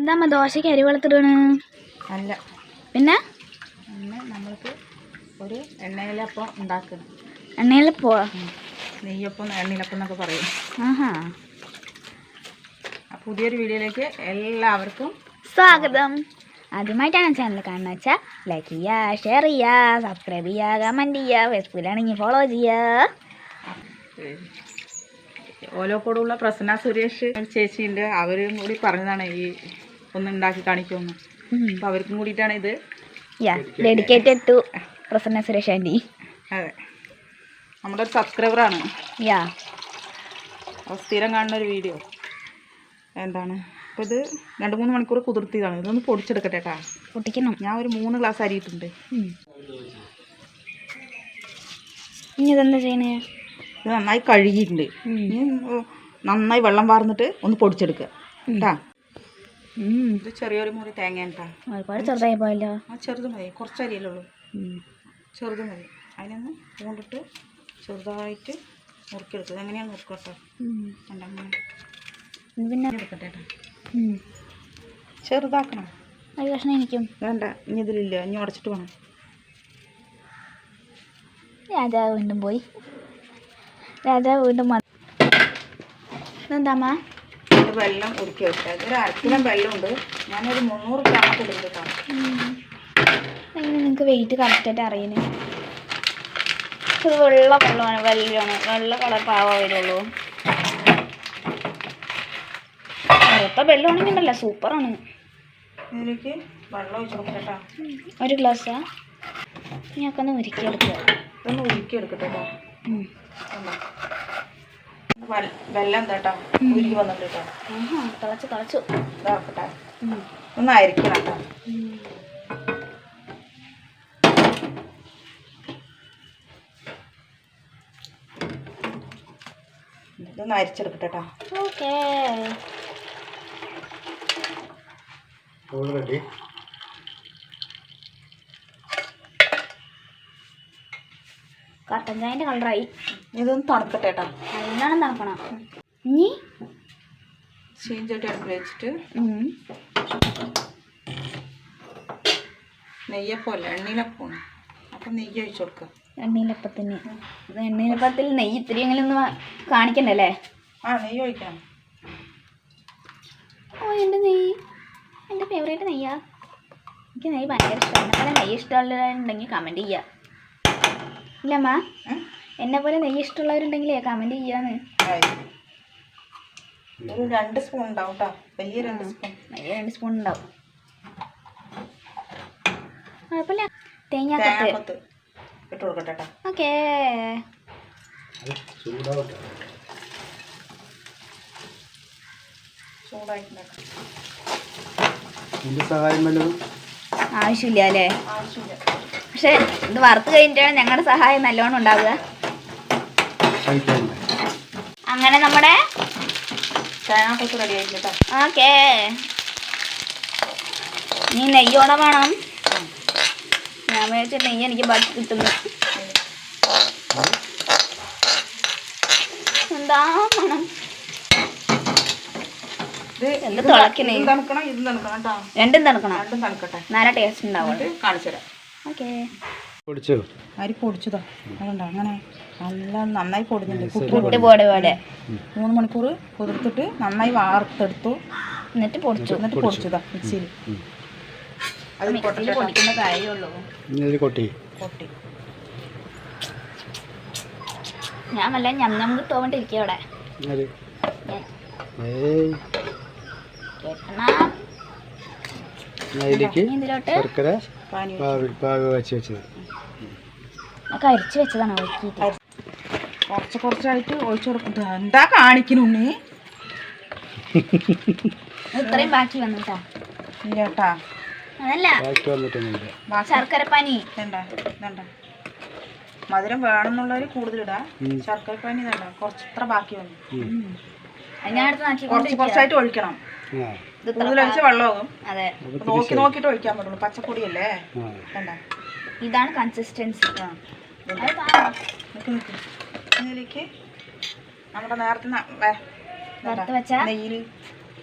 എന്താ ദോശക്ക് ദോശയ്ക്ക് അരി വെളുത്തിടണ് അല്ല. പിന്നെ? പിന്നെ നമ്മൾക്ക് ഒരു എണ്ണയിലപ്പം ഉണ്ടാക്കണം. എണ്ണയിലപ്പോ? നെയ്യപ്പം എണ്ണയിലപ്പം എന്നൊക്കെ പറയും. ആഹാ. പുതിയൊരു വീഡിയോയിലേക്ക് എല്ലാവർക്കും സ്വാഗതം. ആദ്യമായിട്ടാണ് ചാനൽ കാണുന്നത് വെച്ചാൽ ലൈക്ക് ചെയ്യുക ഷെയർ ചെയ്യുക സബ്സ്ക്രൈബ് ചെയ്യുക കമന്റ് ചെയ്യുക ഫേസ്ബുക്കിലാണെങ്കിൽ ഫോളോ ചെയ്യുക ഏഹ്, ഓലോക്കോടുള്ള പ്രസന്ന സുരേഷ് ചേച്ചിയുണ്ട്. അവരും കൂടി പറഞ്ഞതാണ് ഈ ഒന്ന് ഉണ്ടാക്കി കാണിക്കുമെന്ന് അപ്പം അവർക്കും കൂടിയിട്ടാണ് ഇത് yeah dedicated to Prasanna Suresh aunty അതെ. നമ്മുടെ ഒരു സബ്സ്ക്രൈബറാണ് യാ സ്ഥിരം കാണുന്ന ഒരു വീഡിയോ എന്താണ്? അപ്പോൾ ഇത് രണ്ട് മൂന്ന് മണിക്കൂർ കുതിർത്തിയതാണ്. ഇതൊന്ന് പൊടിച്ചെടുക്കട്ടെ കേട്ടാ പൊട്ടിക്കണം. ഞാൻ ഒരു മൂന്ന് ഗ്ലാസ് അരിയിട്ടുണ്ട് ഇനി ഇതെന്താ ചെയ്യണേ? ഇത് നന്നായി കഴുകിയിട്ടുണ്ട്. ഇനി നന്നായി വെള്ളം വാർന്നിട്ട് ഒന്ന് പൊടിച്ചെടുക്കുക. കേട്ടാ. ഇത് ചെറിയൊരു മുറി തേങ്ങ ഒരുപാട് ചെറുതായി പോയല്ലോ. ആ ചെറുത് മതി. കുറച്ച് അരിയല്ലുള്ളൂ. ചെറുത് മതി. അതിനൊന്ന് പൂണ്ടിട്ട് ചെറുതായിട്ട് മുറുക്കിയെടുക്കുക ഇതെങ്ങനെയാണ് മുറുക്കട്ടെ? ഉം. അങ്ങനെ ഇത് പിന്നെ എടുക്കട്ടെ കേട്ടോ. ചെറുതാക്കണം. ഒരു കഷ്ണം എനിക്കും. വേണ്ട. ഇനി ഇതിലില്ല. ഇനി ഉടച്ചിട്ട് വേണം രാജാവ് വീണ്ടും പോയി. രാജാവ് വീണ്ടും വന്നു. ഇതെന്താ ഇത് വെള്ളം ഉരുക്കി വെക്കുക ഇതൊരു അരക്കിലം വെള്ളമുണ്ട്. ഞാനൊരു മുന്നൂറ് ഗ്രാമൊക്കെ ഇടും കേട്ടോ നിങ്ങൾക്ക് വെയിറ്റ് കറക്റ്റായിട്ട് അറിയണേ. ഇത് വെള്ള വെള്ളമാണ് വെള്ളമാണ് വെള്ള കളർ പാവ വരുള്ളൂ. കറുത്ത വെള്ളമാണെങ്കിൽ ഉണ്ടല്ലോ സൂപ്പറാണ് ഇതിലേക്ക് വെള്ളം ഒഴിച്ച് കൊടുക്കട്ടെ കേട്ടോ. ഒരു ഗ്ലാസ്സാ ഞങ്ങൾക്ക് ഒന്ന് ഒരുക്കിയെടുക്കുക ഉരുക്കി കേട്ടോ ഉരുകി വന്നിട്ട് കേട്ടോ ആഹാ തിളച്ചു തിളച്ചു. ഇതാക്കട്ടെ. ഒന്ന് അരിക്കണം കേട്ടോ ഉം. ഇതൊന്ന് അരിച്ചെടുക്കട്ടെ കേട്ടോ ഓക്കേ. കട്ടൻ ചായന്റെ കളറായി. ഇതൊന്ന് തണുക്കട്ടെ കേട്ടോ. ഇനി ചീഞ്ചട്ടി അടുപ്പിൽ വെച്ചിട്ട് നെയ്യപ്പല്ല നെയ്യപ്പമല്ല എണ്ണയിലപ്പമാണ് അപ്പം നെയ്യ് ഒഴിച്ചു കൊടുക്കുക എണ്ണയിലപ്പത്തിന് എണ്ണയിലപ്പത്തിൽ നെയ്യ് ഇത്തിരിയെങ്കിലും ഒന്ന് വാ- കാണിക്കണ്ടല്ലേ ആ നെയ്യ് ഒഴിക്കണം ഓ എന്റെ നെയ്യ്? എന്റെ ഫേവറേറ്റ് നെയ്യാ. എനിക്ക് നെയ്യ് ഭയങ്കര ഇഷ്ടമാണ്. നെയ്യ് ഇഷ്ടമുള്ളവരുണ്ടെങ്കിൽ കമന്റ് ചെയ്യുക ഇല്ലമ്മ? എന്നെ പോലെ നെയ്യ് ഇഷ്ടമുള്ളവരുണ്ടെങ്കിലേ കമന്റ് ചെയ്യാന്ന്. ഒരു രണ്ട് സ്പൂൺ ഉണ്ടാവും കേട്ടോ വലിയ രണ്ട് സ്പൂൺ വലിയ രണ്ട് സ്പൂൺ ഉണ്ടാവും. കുഴപ്പമില്ല. തേങ്ങാക്കത്ത് ഇട്ട് കൊടുക്കട്ടെ കേട്ടോ ഓക്കേ. വല്ലതും? ആവശ്യമില്ല അല്ലേ? പക്ഷെ ഇത് വറുത്ത് കഴിഞ്ഞിട്ടാണ് ഞങ്ങളുടെ സഹായം നല്ലോണം ഉണ്ടാവുക. അങ്ങനെ നമ്മുടെ റെഡി ഓക്കേ. നീ നെയ്യോടെ വേണം. ഞാൻ മേടിച്ച നെയ്യ് എനിക്ക് ബാക്കി കിട്ടുന്നു. എന്താ മണം എന്ത് തിളക്കണേ? രണ്ടും തണുക്കണം. നല്ല ടേസ്റ്റ് ഉണ്ടാവും എന്നിട്ട് കാണിച്ചു തരാം ഓക്കേ. പൊടിച്ചോ? അരി പൊടിച്ചതാ. അതുകൊണ്ടോ അങ്ങനെ നല്ല നന്നായി പൊടിഞ്ഞിട്ടുണ്ട്. പുട്ട് പോലെ പോലെ മൂന്ന് മണിക്കൂർ കുതിർത്തിട്ട് നന്നായി വാർത്തെടുത്തു. എന്നിട്ട് പൊടിച്ചു. എന്നിട്ട് പൊടിച്ചതാ മിക്സിയിൽ. അത് മിക്സിയിൽ പൊടിക്കുന്ന കാര്യമുള്ളൂ കൊട്ടി. കൊട്ടി. ഞാൻ വല്ല ഞം ഞം കിട്ടുകൊണ്ടിരിക്കുക അവിടെ. ശർക്കര അരിച്ചു വെച്ചതാണ് കുറച്ച് കുറച്ചായിട്ട് ഒഴിച്ചു കൊടുക്കും എന്താ കാണിക്കണുണ്ണി ഇത്രയും ബാക്കി വന്നിട്ടാ? ഇല്ല കേട്ടാ അതല്ല ഇതണ്ട ഇതണ്ട മധുരം വേണമെന്നുള്ളവര് കൂടുതലിടാ. ശർക്കര പനി ഇതണ്ട കുറച്ച് ഇത്ര ബാക്കി വന്നു. കുറച്ച് കുറച്ചായിട്ട് ഒഴിക്കണം. കൂടുതലൊഴിച്ച ഇത് വെള്ളമാകും. നോക്കി നോക്കിട്ട് ഒഴിക്കാൻ പറ്റുള്ളൂ. പച്ചപ്പൊടിയല്ലേ? ഇതാണ് കൺസിസ്റ്റൻസി ആ. നിൽക്ക് നിൽക്ക് ഇതിലേക്ക് നമ്മുടെ നേരത്തെ ന- വേ- വറുത്ത് ഇതാ, വെച്ച നെയ്യിൽ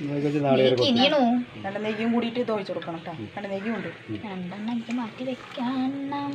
ഇതൊക്കെ വെച്ച് നാളെ വരെ കൊടുക്കാം. ഇനിയണോ? രണ്ട് നെയ്യും കൂടിയിട്ട് ഇത് ഒഴിച്ച് കൊടുക്കണം കേട്ടോ രണ്ട് നെയ്യും ഉണ്ട്. രണ്ടെണ്ണം എനിക്ക് മാറ്റി വെക്കണം.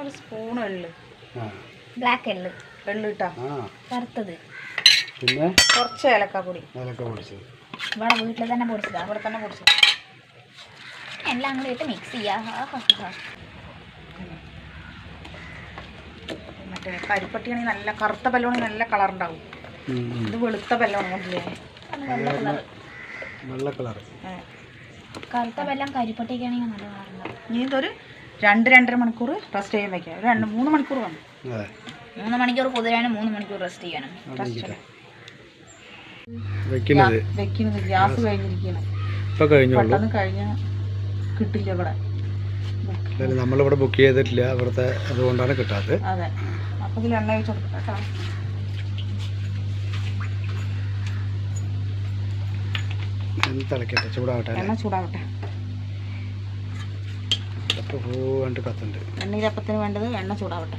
ഒരു സ്പൂൺ എള്ള്. ബ്ലാക്ക് എള്ള്. എള്ള് ഇട്ടാ. പിന്നെ? കുറച്ച് ഏലക്കാപ്പൊടി പൊടി. പൊടിച്ചത്. ഇവിടെ വീട്ടിൽ തന്നെ പൊടിച്ചതാ. ഇവിടെ തന്നെ പൊടിച്ചു എല്ലാം കൂടി മിക്സ് ചെയ്യാ. ആ, ഹാ, ഹാ. മറ്റേ കരിപ്പട്ടിയാണെങ്കിൽ നല്ല കറുത്ത പല്ലോണെങ്കിൽ നല്ല കളർ ഉണ്ടാവും. ഇത് വെളുത്ത അത് വെള്ള കളർ. കറുത്ത വെല്ലം കരിപ്പട്ടിക്കാണെങ്കിൽ നല്ല ഇനി ഇതൊരു രണ്ട് രണ്ടര മണിക്കൂർ റെസ്റ്റ് ചെയ്യാൻ വയ്ക്കുക രണ്ട് മൂന്ന് മണിക്കൂർ വേണം. മൂന്ന് മണിക്കൂർ കുതിരാനും മൂന്ന് മണിക്കൂർ റെസ്റ്റ് ചെയ്യാനും. വെക്കുന്നത്. ഗ്യാസ് കഴിഞ്ഞോളൂ പെട്ടെന്ന് കഴിഞ്ഞ കിട്ടില്ല ഇവിടെ. നമ്മളിവിടെ ബുക്ക് ചെയ്തിട്ടില്ല ഇവിടുത്തെ അതുകൊണ്ടാണ് കിട്ടാത്തത്. അതെ. അപ്പൊ ഇതിൽ എണ്ണ വെച്ച് കൊടുക്കാം കേട്ടോ. തിളക്കട്ടെ ചൂടാവട്ടെ എണ്ണ ചൂടാവട്ടെ. കത്തുണ്ട് എണ്ണയിലപ്പത്തിന് വേണ്ടത് എണ്ണ ചൂടാവട്ടെ.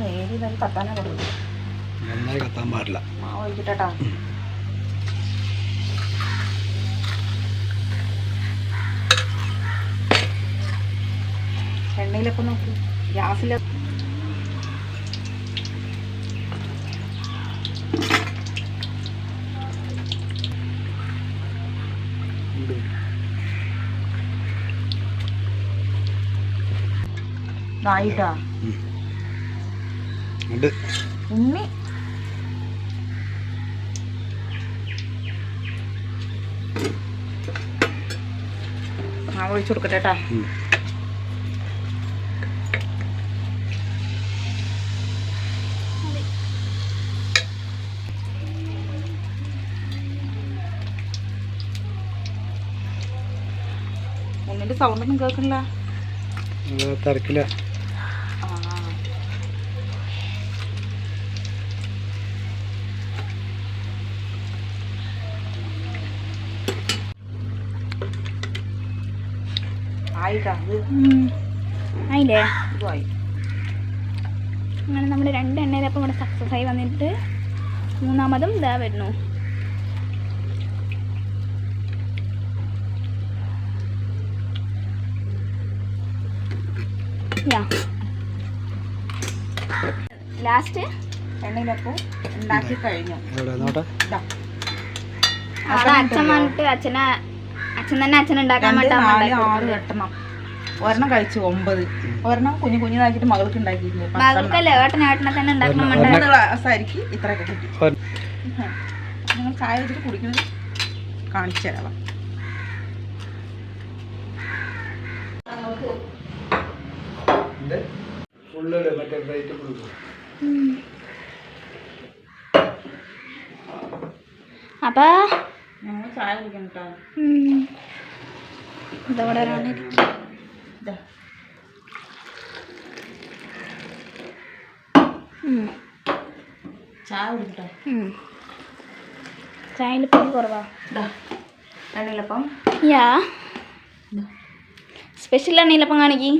നേരി ഇതൊക്കെ കത്താനാ കൊടുക്കും നന്നായി കത്താൻ പാടില്ല. മാവ് ഒഴിച്ചിട്ടാ എണ്ണയിലൊക്കെ നോക്ക്. ഗ്യാസിൽ ആയിട്ടാ ഉണ്ട്. ഉമ്മി. മാവ് ഒഴിച്ചു കൊടുക്കട്ടെ കേട്ടാ ഉം. ഉണ്ണിന്റെ സൗണ്ട് ഒന്നും കേൾക്കണില്ല. തിരക്കില്ല ആ ആയിട്ടാ ഇത് അതില്ലേ? അങ്ങനെ നമ്മുടെ രണ്ട് എണ്ണയിലപ്പം ഇവിടെ സക്സസ് ആയി വന്നിട്ട് മൂന്നാമതും ഇതാ വരുന്നു. യാ ലാസ്റ്റ് എണ്ണയിലപ്പം ഉണ്ടാക്കി കഴിഞ്ഞു. അച്ഛൻ വന്നിട്ട് അച്ഛനെ അച്ഛൻ തന്നെ അച്ഛൻ ഉണ്ടാക്കാൻ വേണ്ടി നാല് ആറ് എട്ടെണ്ണം. ഒരെണ്ണം കഴിച്ചു ഒമ്പത്. ഒരെണ്ണം കുഞ്ഞു കുഞ്ഞിനാക്കിയിട്ട് മകൾക്ക് ഉണ്ടാക്കിയിട്ടുണ്ട്. ഇത്രയൊക്കെ കിട്ടി. ഒരു- നിങ്ങൾ ചായ വെച്ചിട്ട് കുടിക്കുന്നത് കാണിച്ചു തരാം. അപ്പൊ. ഞങ്ങൾ ചായ കുടിക്കണം കേട്ടോ. ഇതവിടെ ഒരാളിരിക്കും. ഇതാ. ചായ കുടിക്കട്ടെ? ഉം. ചായയിൽ പൊടി കുറവാ. എണ്ണയിലപ്പം യാ. സ്പെഷ്യൽ എണ്ണയിലപ്പം കാണിക്കി.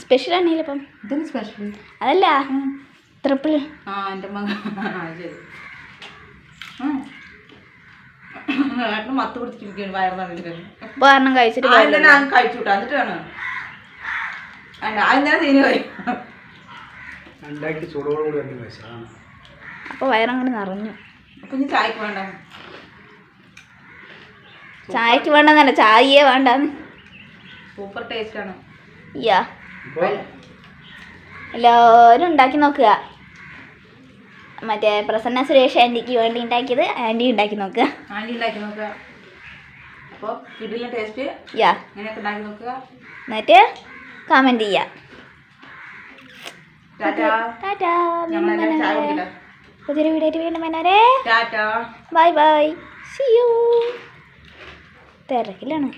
സ്പെഷ്യൽ എണ്ണയിലപ്പം ഇതാണ് സ്പെഷ്യൽ അതല്ല. ട്രിപ്പിൾ ആ എന്റെ മകൻ ആ, ശരി. മത്ത് പിടിച്ചിരിക്കുകയാണ് കഴിച്ചിട്ട് കഴിച്ചു വിട്ടാ എന്നിട്ട് വേണം. തീരെ പോയി. അപ്പോൾ വയറങ്ങോട്ട് നിറഞ്ഞു. അപ്പൊ ഇനി ചായക്ക് വേണ്ട. ചായക്ക് വേണ്ടെന്നല്ല ചായയേ വേണ്ടാന്ന്. സൂപ്പർ ടേസ്റ്റ് ആണ്. യാ. എല്ലാവരും ഉണ്ടാക്കി നോക്കുക. മറ്റേ പ്രസന്ന സുരേഷ് ആന്റിക്ക് വേണ്ടി ഉണ്ടാക്കിയത് ആന്റി ഉണ്ടാക്കി നോക്കുക ആന്റി ഉണ്ടാക്കി നോക്കുക അപ്പോൾ കിടില ടേസ്റ്റ് യാ. ഇങ്ങനെയൊക്കെ ഉണ്ടാക്കി നോക്കുക. എന്നിട്ട് കമന്റ് ചെയ്യുക ടാറ്റാ. ടാറ്റാ. ഞങ്ങളെല്ലാവരും ചായ കുടിക്കട്ടെ. പുതിയൊരു വീഡിയോ വീണ്ടും വന്നാരേ ബൈ ബൈ സി യു തിരക്കിലാണ്.